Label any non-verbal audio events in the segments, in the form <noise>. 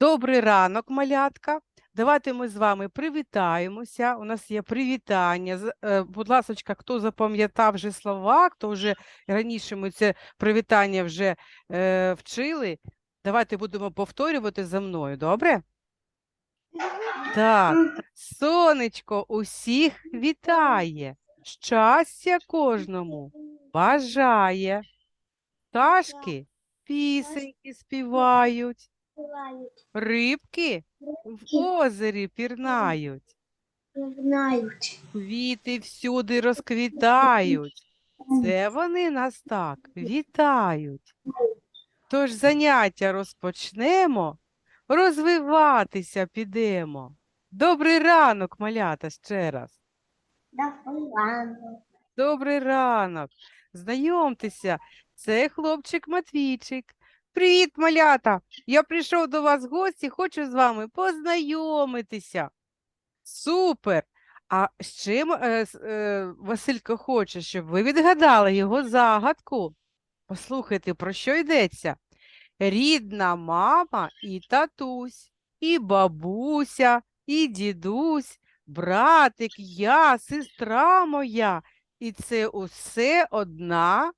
Добрий ранок, малятка. Давайте ми з вами привітаємося. У нас є привітання. Е, Будь ласка, хто запам'ятав вже слова, хто вже раніше ми це привітання вже е, вчили, давайте будемо повторювати за мною, добре? Так, сонечко усіх вітає, щастя кожному бажає. Пташки пісеньки співають. Рибки в озері пірнають, Знають. квіти всюди розквітають. Це вони нас так вітають. Тож заняття розпочнемо, розвиватися підемо. Добрий ранок, малята, ще раз. Добрий ранок. Знайомтеся, це хлопчик Матвійчик. Привіт, малята! Я прийшов до вас в гості, хочу з вами познайомитися. Супер! А ще м- е, е, Василько хоче, щоб ви відгадали його загадку. Послухайте, про що йдеться? Рідна мама і татусь, і бабуся, і дідусь, братик, я, сестра моя. І це усе одна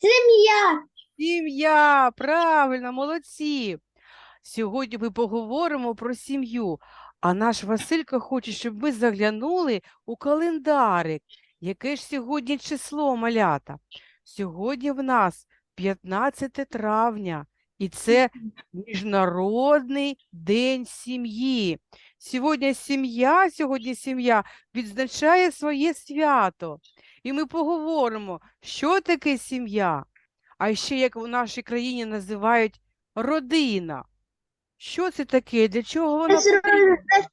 Сім'я. Сім'я. Правильно, молодці. Сьогодні ми поговоримо про сім'ю. А наш Василько хоче, щоб ми заглянули у календарик. Яке ж сьогодні число, малята? Сьогодні в нас 15 травня, і це Міжнародний день сім'ї. Сьогодні сім'я, сьогодні сім'я відзначає своє свято. І ми поговоримо, що таке сім'я, а ще як в нашій країні називають родина. Що це таке? Для чого вона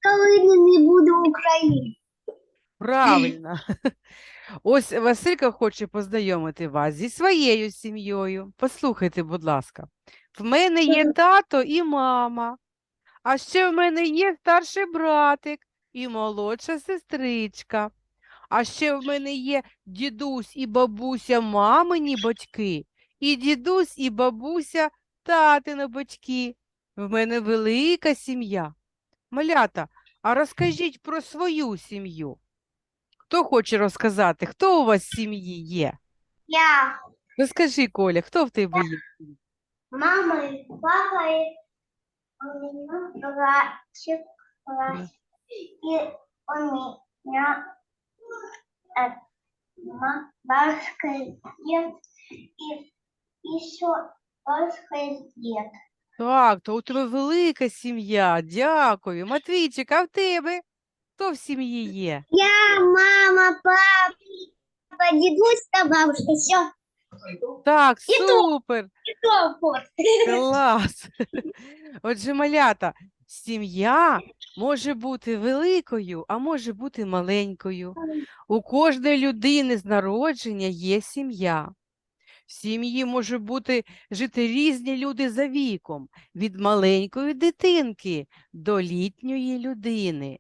коли не буду в Україні. Правильно. <laughs> Ось Василько хоче познайомити вас зі своєю сім'єю. Послухайте, будь ласка. В мене є тато і мама, а ще в мене є старший братик і молодша сестричка. А ще в мене є дідусь і бабуся мамині батьки, і дідусь і бабуся татино батьки. В мене велика сім'я. Малята, а розкажіть про свою сім'ю. Хто хоче розказати, хто у вас в сім'ї є? Я, Розкажи, Коля, хто в тебе є? мама и папа, и у меня братик, братик. И у бабушка и дед, и еще и. Так, то у тебе велика сім'я. Дякую. Матвійчик, а в тебе? Хто в сім'ї є? Я, мама, папа, дедусь, да бабушка, все. Так, І то- супер. Клас. Отже, малята, сім'я може бути великою, а може бути маленькою. У кожної людини з народження є сім'я. В сім'ї може бути жити різні люди за віком, від маленької дитинки до літньої людини.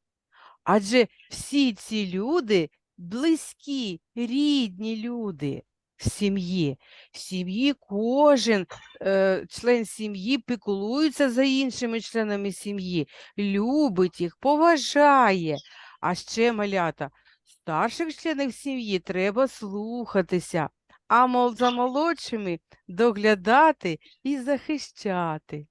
Адже всі ці люди близькі, рідні люди в сім'ї. В сім'ї кожен е, член сім'ї піклується за іншими членами сім'ї, любить їх, поважає. А ще малята, старших членів сім'ї треба слухатися, а мол, за молодшими доглядати і захищати.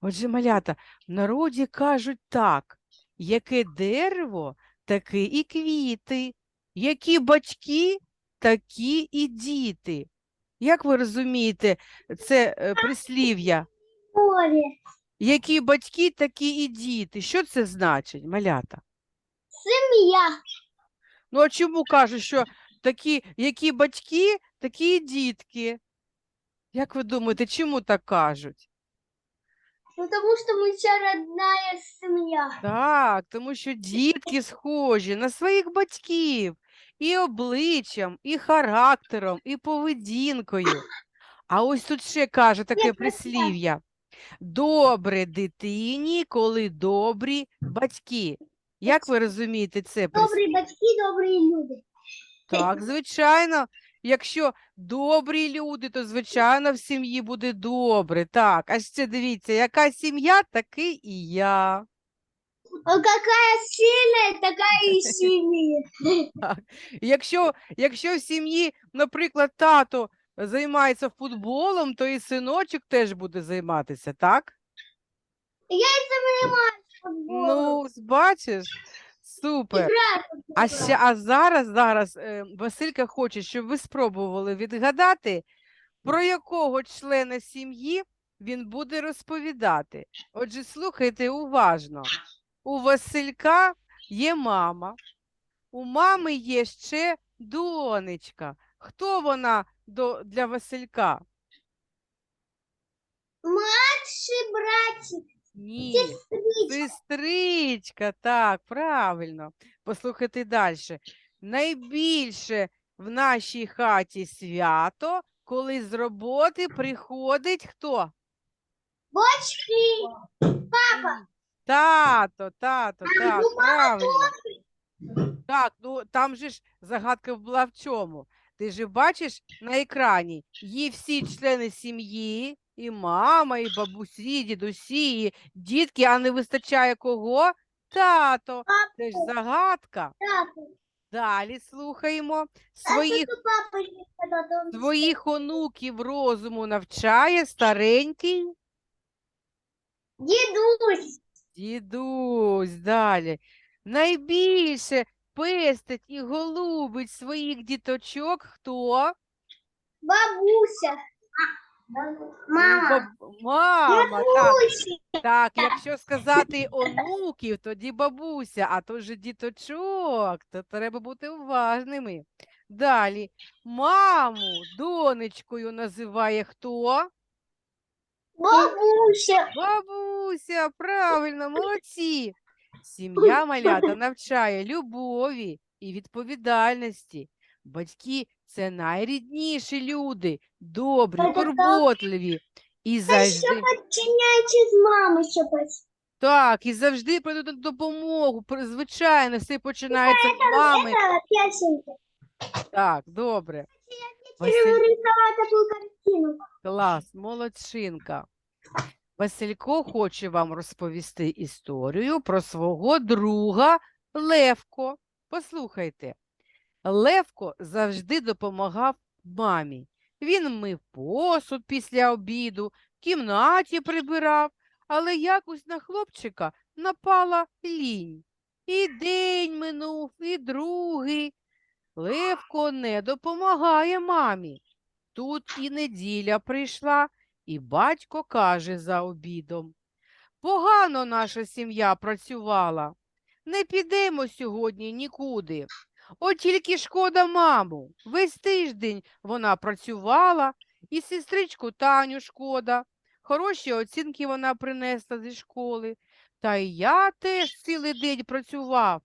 Отже, малята, в народі кажуть так, яке дерево, такі і квіти, які батьки, такі і діти. Як ви розумієте це е, прислів'я? Які батьки, такі і діти. Що це значить, малята? Семья. Ну, а чому кажуть, що такі, які батьки, такі і дітки? Як ви думаєте, чому так кажуть? Потому что мы вся родная семья. Так, тому що дітки схожі на своїх батьків і обличчям, і характером, і поведінкою. А ось тут ще каже таке прислів'я: добре дитині, коли добрі батьки. Як ви розумієте це прислів'я? Добрые батьки, добрые люди. Так, звичайно, Якщо добрі люди, то звичайно в сім'ї буде добре. Так, а ще дивіться, яка сім'я, такий і я. О, какая сильная, такая и <laughs> сильная. Якщо, якщо в сім'ї, наприклад, тато займається футболом, то і синочок теж буде займатися, так? Ну, бачиш, супер. А ще, а зараз, зараз е, Василька хоче, щоб ви спробували відгадати, про якого члена сім'ї він буде розповідати. Отже, слухайте уважно. У Василька є мама, у мами є ще донечка. Хто вона до, для Василька? Младший братик, Ні. сестричка. Так, правильно. Послухайте далі. Найбільше в нашій хаті свято, коли з роботи приходить хто? Бочки. Папа. Тато, тато, так, правильно. Так, ну там же ж загадка була в чому? Ти ж бачиш на екрані, є всі члени сім'ї, і мама, і бабусі, і дідусі, і дітки, а не вистачає кого? Тато. Це ж загадка. Далі слухаємо. Своїх, своїх онуків розуму навчає старенький Дедусь. дідусь. Далі. Найбільше пестить і голубить своїх діточок хто? Бабуся. Ну, Мама. Мама, так. Так, якщо сказати онуків, тоді бабуся, а то вже діточок, то треба бути уважними. Далі. Маму донечкою називає хто? Бабуся. Бабуся, правильно, молодці. Сім'я малята <laughs> навчає любові і відповідальності. Батьки це найрідніші люди, добрі, Це турботливі і А завжди. ще подчиняйтесь мамы ще Так, і завжди прийдуть на допомогу. При- Звичайно, все починається з мами. Так, добре. Василь... картину. Клас, молодчинка. Василько хоче вам розповісти історію про свого друга Левко. Послухайте. Левко завжди допомагав мамі. Він мив посуд після обіду, в кімнаті прибирав, але якось на хлопчика напала лінь. І день минув, і другий. Левко не допомагає мамі. Тут і неділя прийшла, і батько каже за обідом. Погано наша сім'я працювала. Не підемо сьогодні нікуди. От тільки шкода маму. Весь тиждень вона працювала, і сестричку Таню шкода. Хороші оцінки вона принесла зі школи. Та й я теж цілий день працював.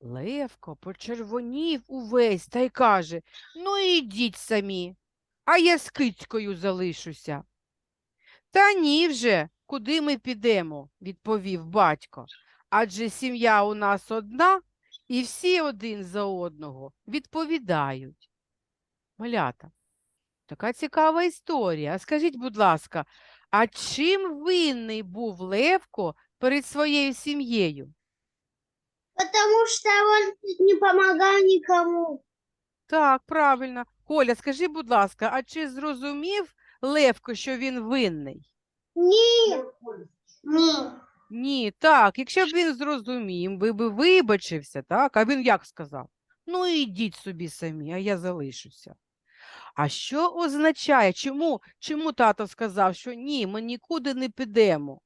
Левко почервонів увесь та й каже Ну, ідіть самі, а я з кицькою залишуся. Та ні вже, куди ми підемо, відповів батько. Адже сім'я у нас одна, і всі один за одного відповідають. Малята, така цікава історія. А скажіть, будь ласка, а чим винний був Левко перед своєю сім'єю? Потому что он не помогал никому. Так, правильно. Коля, скажи, будь ласка, а чи зрозумів Левко, що він винний? Ні. Ні. Ні, так, якщо б він зрозумів, би би вибачився, так, а він як сказав? Ну, ідіть собі самі, а я залишуся. А що означає, чому, чому тато сказав, що ні, ми нікуди не підемо?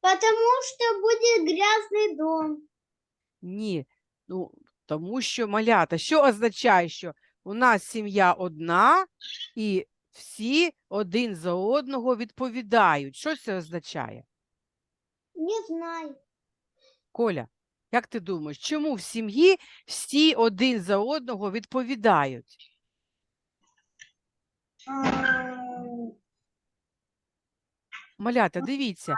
Потому что будет грязный дом. Ні, ну, тому що малята, що означає, що у нас сім'я одна і всі один за одного відповідають. Що це означає? Не знаю. Коля, як ти думаєш, чому в сім'ї всі один за одного відповідають? Малята, дивіться,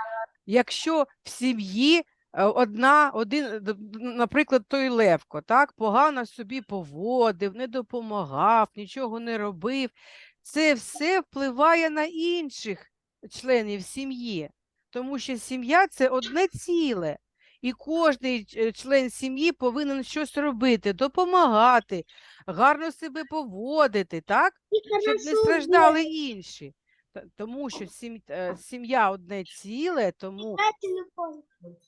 якщо в сім'ї е, одна, один, наприклад, той Левко, так, погано собі поводив, не допомагав, нічого не робив. Це все впливає на інших членів сім'ї, тому що сім'я це одне ціле. І кожний член сім'ї повинен щось робити, допомагати, гарно себе поводити, так? щоб не страждали інші. Тому що е, сім'я одне ціле, тому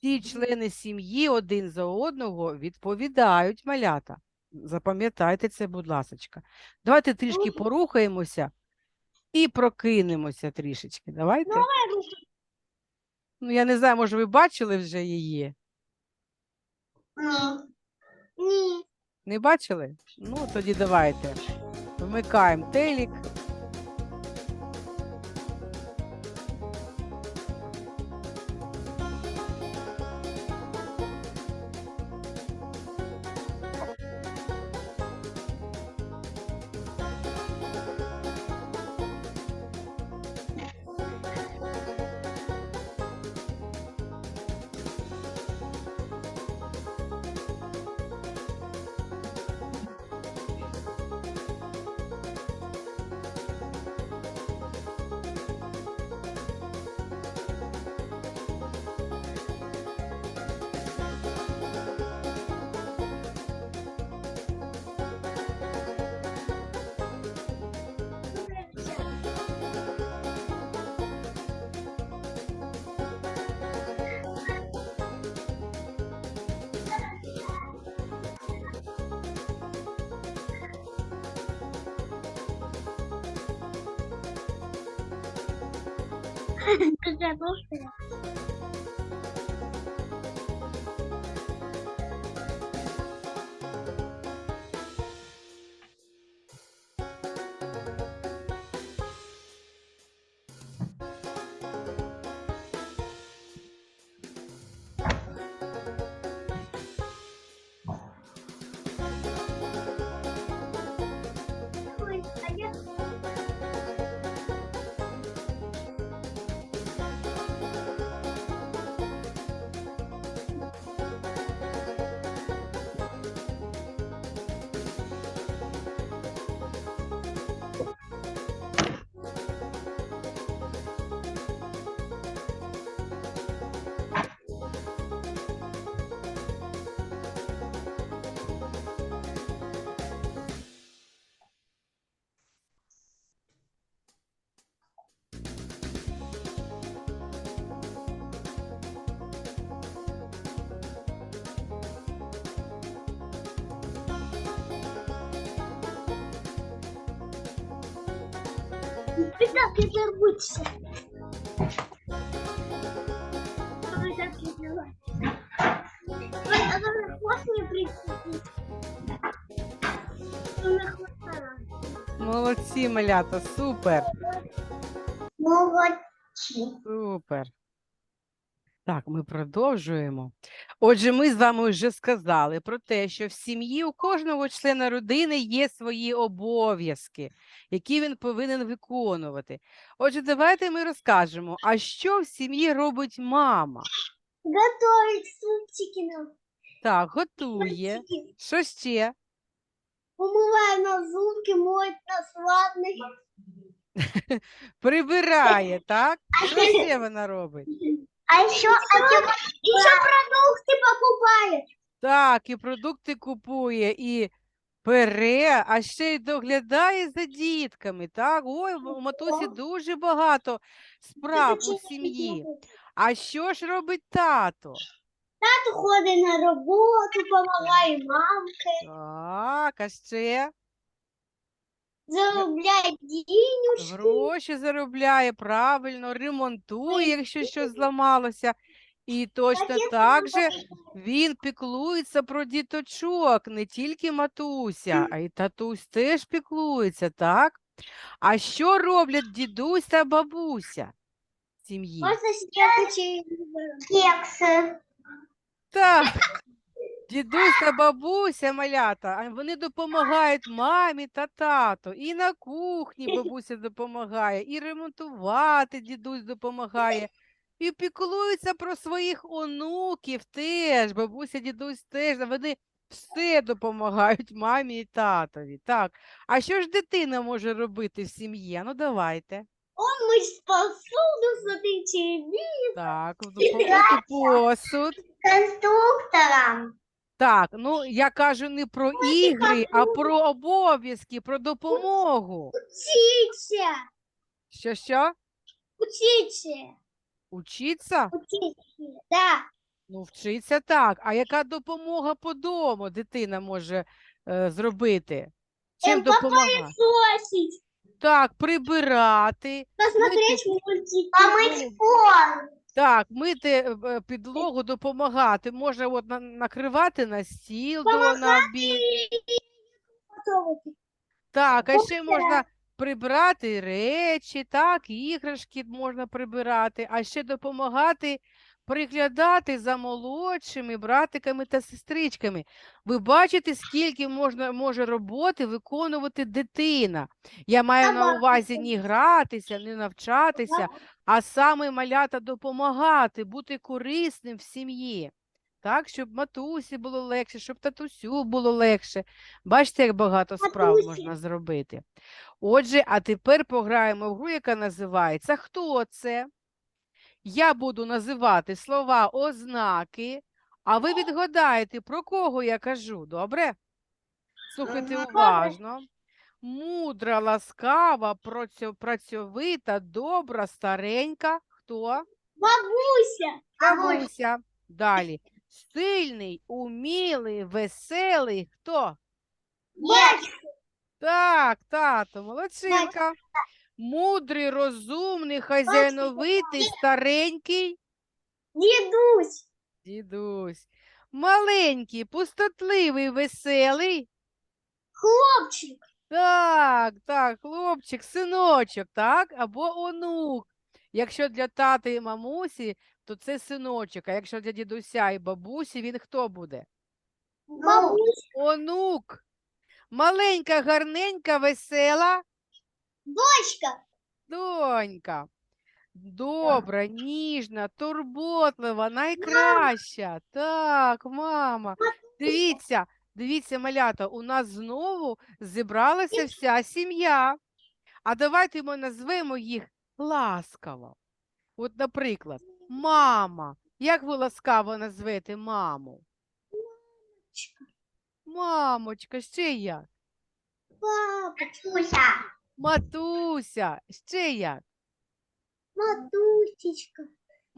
ці члени сім'ї один за одного відповідають малята. Запам'ятайте це, будь ласочка. Давайте трішки порухаємося і прокинемося трішечки. Давайте. Ну, я не знаю, може, ви бачили вже її? Ні. Не бачили? Ну, тоді давайте. Вмикаємо телек. Какая просто. Ой, Ты так не зарвутся. Ой, так не взяла. Ой, а на хвост не прицепить. На хвоста. Молодці, малята, супер. Молодці. Супер. Так, ми продовжуємо. Отже, ми з вами вже сказали про те, що в сім'ї у кожного члена родини є свої обов'язки, які він повинен виконувати. Отже, давайте ми розкажемо, а що в сім'ї робить мама? Готовить супчики нам. Так, готує. Супчики. Що ще? Умываем на зубки, моет нас ванной. <laughs> Прибирає, так? Що ще вона робить? <laughs> А еще, еще продукты покупает. Так, і продукти купує, і пере, а ще й доглядає за дітками. Так, ой, у матусі дуже багато справ у сім'ї. А що ж робить тато? Тато ходить на роботу, допомагає мамці, Так, а ще заробляє денюжки. гроші заробляє, правильно, ремонтує, якщо щось зламалося. І точно так же він піклується про діточок, не тільки матуся, а й татусь теж піклується, так? А що роблять дідусь та бабуся в сім'ї? Можна ще кекси. Так, дідусь та бабуся малята, вони допомагають мамі та тату. І на кухні <laughs> бабуся допомагає, і ремонтувати дідусь допомагає. і піклуються про своїх онуків теж. Бабуся, дідусь теж. Вони все допомагають мамі і татові. Так. А що ж дитина може робити в сім'ї? Ну давайте. Он мыть посуду, смотреть телевизор. Так, посуд. Конструктором. Так, ну я кажу не про ігри, а про обов'язки, про допомогу. Учиться. Що що? Учиться. Учиться? Учиться. Да. Ну, вчиться так. А яка допомога по дому дитина може е, зробити? Чим Ем, допомагати? Сосить. Так, прибирати, Посмотреть мультики. Помыть пол. Так, мити е, е, підлогу, допомагати. Можна от на- накривати на стіл до на обід. Так, а ще можна прибирати речі, так, іграшки можна прибирати, а ще допомагати приглядати за молодшими братиками та сестричками. Ви бачите, скільки можна може роботи виконувати дитина. Я маю на увазі не гратися, не навчатися, а саме малята допомагати, бути корисним в сім'ї. Так, щоб матусі було легше, щоб татусю було легше. Бачите, як багато справ Матусі. можна зробити. Отже, а тепер пограємо в гру, яка називається Хто це? Я буду називати слова ознаки, а ви відгадаєте, про кого я кажу, добре? Слухайте уважно. Мудра, ласкава, працьовита, добра, старенька. Хто? Бабуся. Бабуся. Далі. Сильний, умілий, веселий. Хто? Батько. Так, тато, молодчинка. Мудрий, розумний, хазяйновитий, старенький. Дедусь. Дідусь. Маленький, пустотливий, веселий. Хлопчик. Так, так, хлопчик, синочок, так, або онук. Якщо для тати і мамусі, то це синочок, а якщо для дідуся і бабусі, він хто буде? Бабуся. Онук. Маленька, гарненька, весела Дочка. донька. Добра, ніжна, турботлива, найкраща. Так, мама. Дивіться, дивіться, малята, у нас знову зібралася вся сім'я. А давайте ми назвемо їх ласкаво. От, наприклад, мама. Як ви ласкаво назвете маму? Мамочка, Мамочка, ще як? Папочка. Матуся, ще як? Матусечка.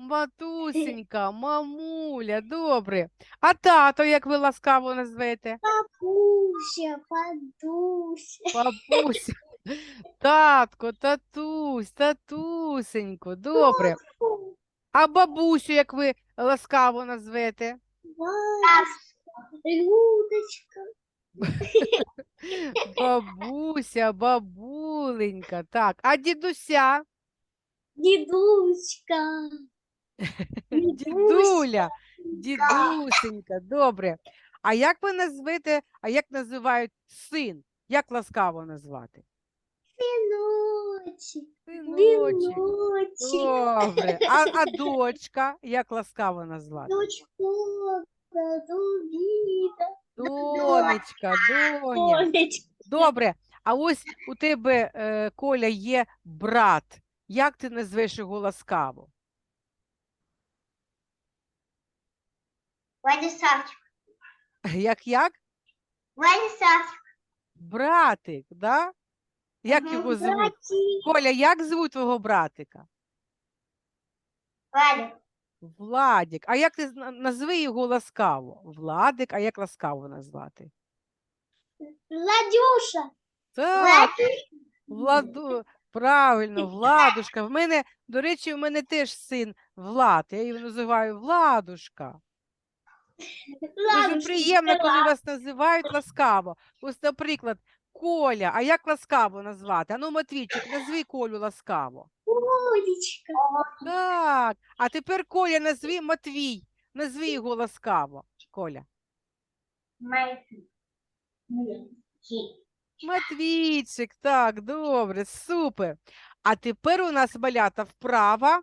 Матусенька, мамуля, добре. А тато, як ви ласкаво назвете? Папуся. Подуся. Бабуся, татко, татусь, татусенько, добре. А бабусю, як ви ласкаво назвете? Людочка. <laughs> Бабуся, бабуленька, так. А дідуся? Дедуська. Дідуля, дідусенька, добре. А як ви назвете, а як називають син? Як ласкаво назвати? Синочек. Синочек. Віночек. Добре. А, <laughs> а дочка, як ласкаво назвати? Дочка. Дубіда. Донечка, доня. Добре. А ось у тебе, е, Коля, є брат. Як ти назвеш його ласкаво? Владиславчик. Як як? Владиславчик. Братик, да? Як його звуть? Коля, як звуть твого братика? Владик. Владик. А як ти зна- назви його ласкаво? Владик, а як ласкаво назвати? Владюша. Так, Владу, правильно, Владушка. В мене, до речі, в мене теж син Влад. Я його називаю Владушка. Дуже приємно, коли вас називають ласкаво. Ось, наприклад, Коля, а як ласкаво назвати? Ану, Матвійчик, назви Колю ласкаво. Олечка. Так, а тепер Коля назви Матвій. Назви його ласкаво. Коля. Матвійчик, так, добре, супер. А тепер у нас малята вправа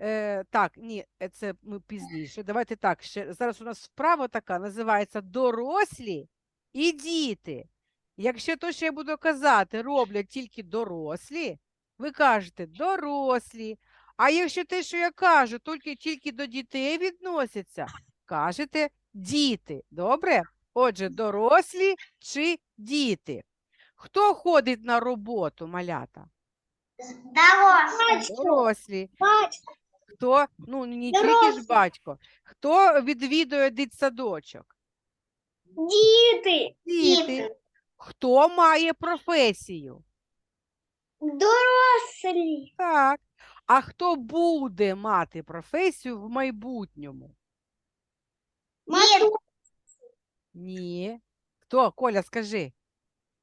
Е, так, ні, це ми пізніше. Давайте так. Ще зараз у нас вправа така називається дорослі і діти. Якщо то, що я буду казати, роблять тільки дорослі, ви кажете дорослі. А якщо те, що я кажу, тільки, тільки до дітей відносяться, кажете діти. Добре? Отже, дорослі чи діти. Хто ходить на роботу, малята? Дорослі. Дорослі. Хто, ну не тільки ж батько, хто відвідує дитсадочок? Діти. Діти. Хто має професію? Дорослі. Так. А хто буде мати професію в майбутньому? Діти. Ні. Хто, Коля, скажи.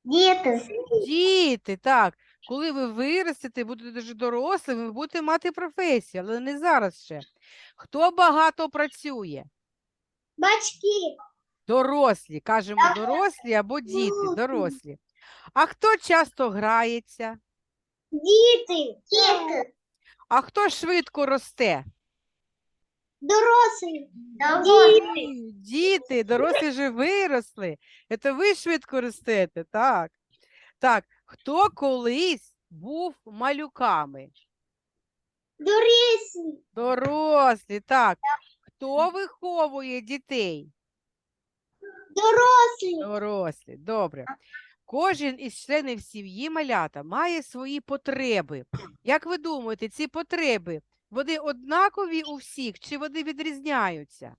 Діти. Діти, так. Коли ви виростете, будете дуже дорослими, ви будете мати професію, але не зараз ще. Хто багато працює? Батьки. Дорослі, кажемо дорослі або діти, Дорослі. А хто часто грається? Діти. Діти. А хто швидко росте? Дорослі. Діти. Діти, дорослі вже виросли. Це ви швидко ростете, так. Так, хто колись був малюками? Дорослі. Дорослі, так. Хто виховує дітей? Дорослі. Дорослі, добре. Кожен із членів сім'ї малята має свої потреби. Як ви думаєте, ці потреби, вони однакові у всіх чи вони відрізняються?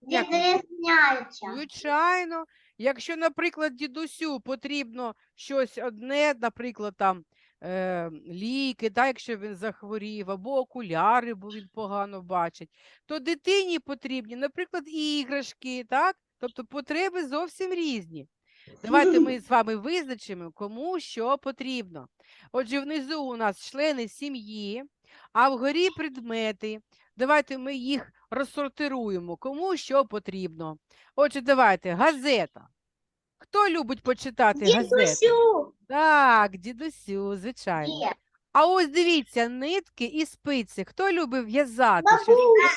Як Відрізняються. Звичайно, якщо, наприклад, дідусю потрібно щось одне, наприклад, там е, ліки, да, якщо він захворів, або окуляри, бо він погано бачить, то дитині потрібні, наприклад, іграшки, так? Тобто потреби зовсім різні. Давайте ми з вами визначимо, кому що потрібно. Отже, внизу у нас члени сім'ї, а вгорі предмети. Давайте ми їх розсортируємо, кому що потрібно. Отже, давайте, газета. Хто любить почитати газету? Дідусю. Так, дідусю, звичайно. Є. А ось дивіться, нитки і спиці. Хто любить в'язати? Бабуся.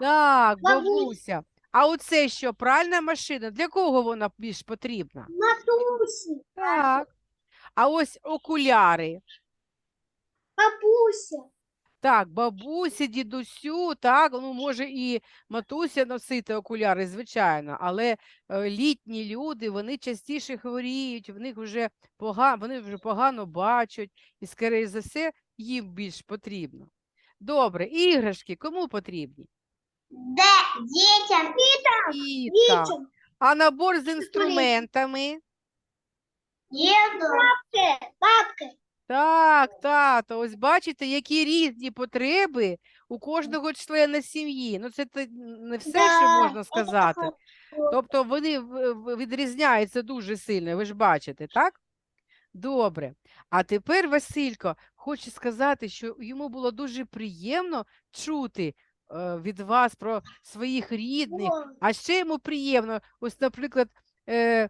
Так, Бабуся. бабуся. А оце що, пральна машина? Для кого вона більш потрібна? Матусі. Так. А ось окуляри. Бабуся. Так, бабусі, дідусю, так, ну може і матуся носити окуляри, звичайно, але е, літні люди, вони частіше хворіють, в них вже погано, вони вже погано бачать, і, скоріше за все, їм більш потрібно. Добре, іграшки кому потрібні? Де? Дітям. Дітям. Дітям. А набор з інструментами? Діду. Бабки. Бабки. Так, тато, ось бачите, які різні потреби у кожного члена сім'ї. Ну, це не все, що можна сказати. Тобто вони відрізняються дуже сильно, ви ж бачите, так? Добре. А тепер Василько хоче сказати, що йому було дуже приємно чути е, від вас про своїх рідних. А ще йому приємно, ось, наприклад, е,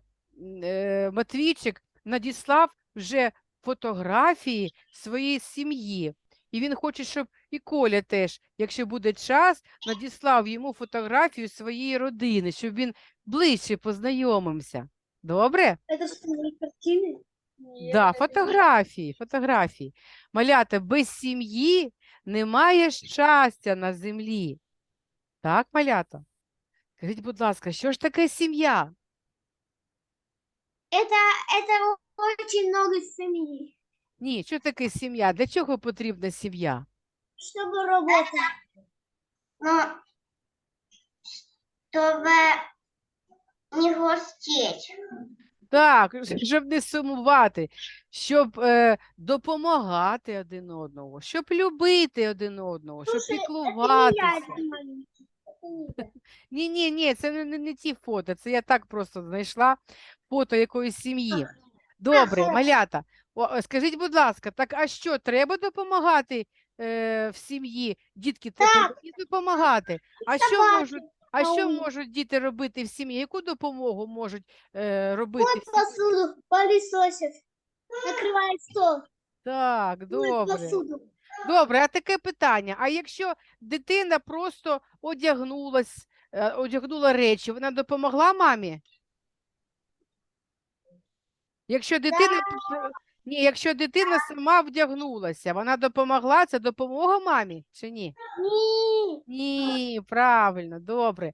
е, Матвійчик надіслав вже фотографії своєї сім'ї. І він хоче, щоб і Коля теж, якщо буде час, надіслав йому фотографію своєї родини, щоб він ближче познайомився. Добре? Это что, мои картины? Да, фотографії, фотографії. Малята, без сім'ї немає щастя на землі. Так, малята? Скажіть, будь ласка, що ж таке сім'я? Это, это очень много семьи, Ні, що таке сім'я? Для чого потрібна сім'я? чтобы работать. Ну, чтобы не грустить. Так, щоб не сумувати, щоб е, допомагати один одному, щоб любити один одного, щоб Слушай, піклуватися. Ні, ні, ні, це не, не, не ті фото. Це я так просто знайшла фото якоїсь сім'ї. Добре, Ага. малята. О, е, скажіть, будь ласка, так а що, треба допомагати е, в сім'ї? Дітки, це Так. повинні допомагати. А що Собаки, можуть, а що пауки. можуть діти робити в сім'ї? Яку допомогу можуть е, робити? Вот в сім'ї? посуду, пылесосит, накрывает стол. Так, Мыть добре. посуду. Добре, а таке питання. А якщо дитина просто одягнулась, е, одягнула речі, вона допомогла мамі? Якщо дитина, ні, якщо дитина сама вдягнулася, вона допомогла, це допомога мамі чи ні? Ні. Ні, правильно, добре.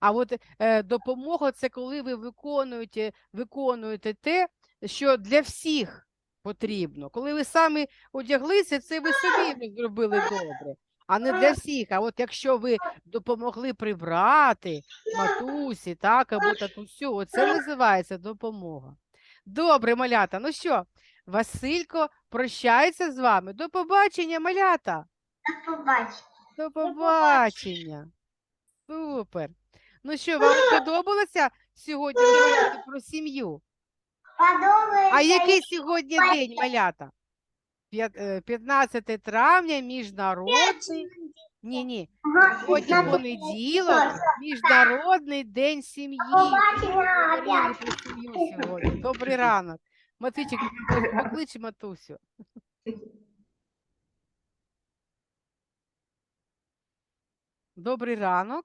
А от е, допомога це коли ви виконуєте, виконуєте те, що для всіх потрібно. Коли ви самі одяглися, це ви собі зробили добре, а не для всіх. А от якщо ви допомогли прибрати матусі, так, або татусю, оце називається допомога. Добре, малята. Ну що, Василько прощається з вами. До побачення, малята. До побачення. До побачення. Супер. Ну що, вам <gasps> сподобалося сьогодні говорити про сім'ю? Подобається. А який сьогодні день, малята? Е, 15 травня, міжнародний. Ні, ні. Сьогодні понеділок, міжнародний день сім'ї. Говорили про сім'ю сьогодні. Добрий ранок. Матвійчик, поклич матусю. Добрий ранок.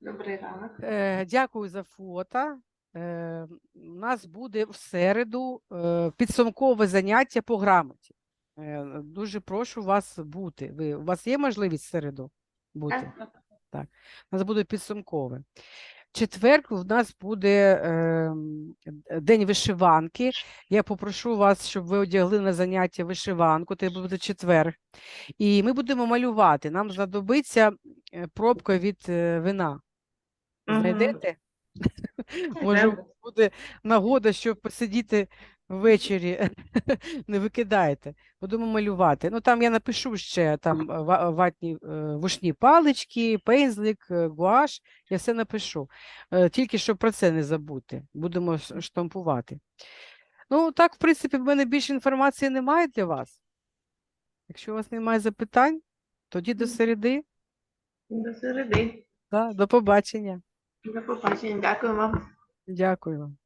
Добрий ранок. Е, Дякую за фото. Е, У нас буде в середу е, підсумкове заняття по грамоті. Е, Дуже прошу вас бути. Ви, у вас є можливість середу бути? Так. У нас буде підсумкове. В Четвер у нас буде е, день вишиванки. Я попрошу вас, щоб ви одягли на заняття вишиванку. Це буде четвер. І ми будемо малювати. Нам знадобиться е, пробка від е, вина. Знайдете? Може, буде нагода, щоб посидіти ввечері, <laughs> не викидаєте. Будемо малювати. Ну там я напишу ще там е, ватні е, вушні палички, пензлик, е, гуаш. Я все напишу. Тільки щоб про це не забути. Будемо штампувати. Ну, так, в принципі, в мене більше інформації немає для вас. Якщо у вас немає запитань, тоді до середи. До середи. Да, до побачення. До побачення. Дякую вам. Дякую вам.